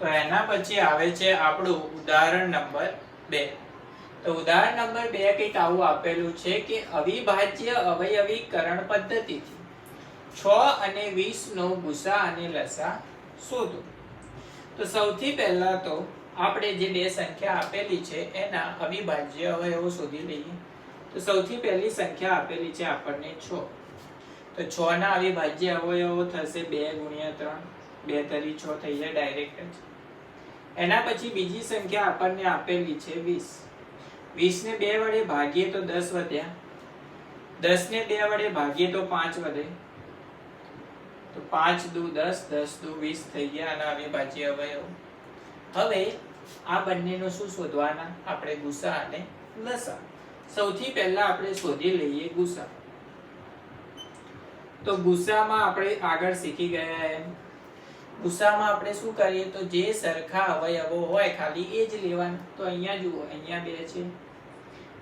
તો એના પછી આવે છે આપણું ઉદાહરણ નંબર બે. તો ઉદાહરણ નંબર બે કંઈક આવું આપેલું છે કે અવિભાજ્ય અવયવીકરણ પદ્ધતિથી છ અને વીસનો ગુસા અને લસા શોધો. તો સૌથી પહેલા તો આપણે જે બે સંખ્યા આપેલી છે એના અવિભાજ્ય અવયવો શોધી લઈએ. તો સૌથી પહેલી સંખ્યા આપેલી છે આપણને છ. તો છ ના અવિભાજ્ય અવયવો થશે બે ગુણ્યા ત્રણ. બે છ થઈ જાય ડાયરેક્ટ જ. એના પછી બીજી સંખ્યા આપણને આપેલી છે વીસ. વીસને બે વડે ભાગીએ તો દસ વધ્યા. દસને બે વડે ભાગીએ તો પાંચ વધે. તો પાંચ દુ દસ દસ દુ વીસ થઈ ગયા આના અવિભાજ્ય અવયવ. હવે આ બંનેનો શું શોધવાના? આપણે ગુસા અને લસા. સૌથી પહેલા આપણે શોધી લઈએ ગુસા તો ગુસામાં આપણે આગળ શીખી ગયા એમ. ગુસામાં આપણે શું કરીએ તો જે સરખા અવયવો હોય, ખાલી એ જ લેવાના. તો અહીંયા જુઓ, અહીંયા બે છે,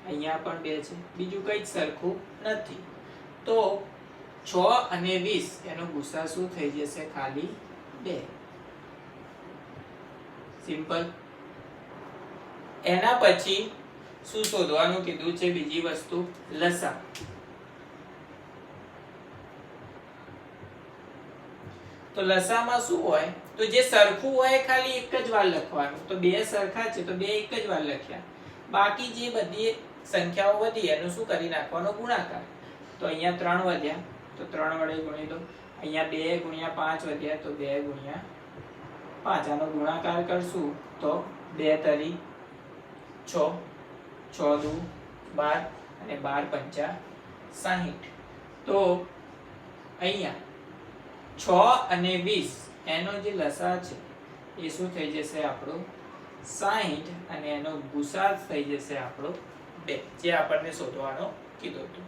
અહીંયા પણ બે છે. બીજું કંઈ જ સરખું નથી. તો છ અને વીસ, એનો ગુસ્સા શું થઈ જશે? ખાલી બે. સિમ્પલ. એના પછી શું શોધવાનું કીધું છે? બીજી વસ્તુ લસા તો લસામાં શું હોય? તો જે સરખું હોય ખાલી એક જ વાર લખવાનું. તો બે સરખા છે, તો બે એક જ વાર લખ્યા. બાકી જે બધી સંખ્યાઓ વધી, એનું શું કરી નાખવાનો ગુણાકાર? તો અહીંયા ત્રણ વધ્યા. તો ત્રણ વડે ગુણી દો. અહીંયા બે ગુણ્યા પાંચ વધ્યા, તો બે ગુણ્યા પાંચ. આનો ગુણાકાર કરશું તો બે તરી છ છ દુ બાર અને બાર પંચા સાહીઠ. તો અહીંયા છ અને વીસ, એનો જે લસા છે, એ શું થઈ જશે આપણો? સાહીઠ અને એનો ગુસા થઈ જશે આપણો બે, જે આપણને શોધવાનો કીધો હતો.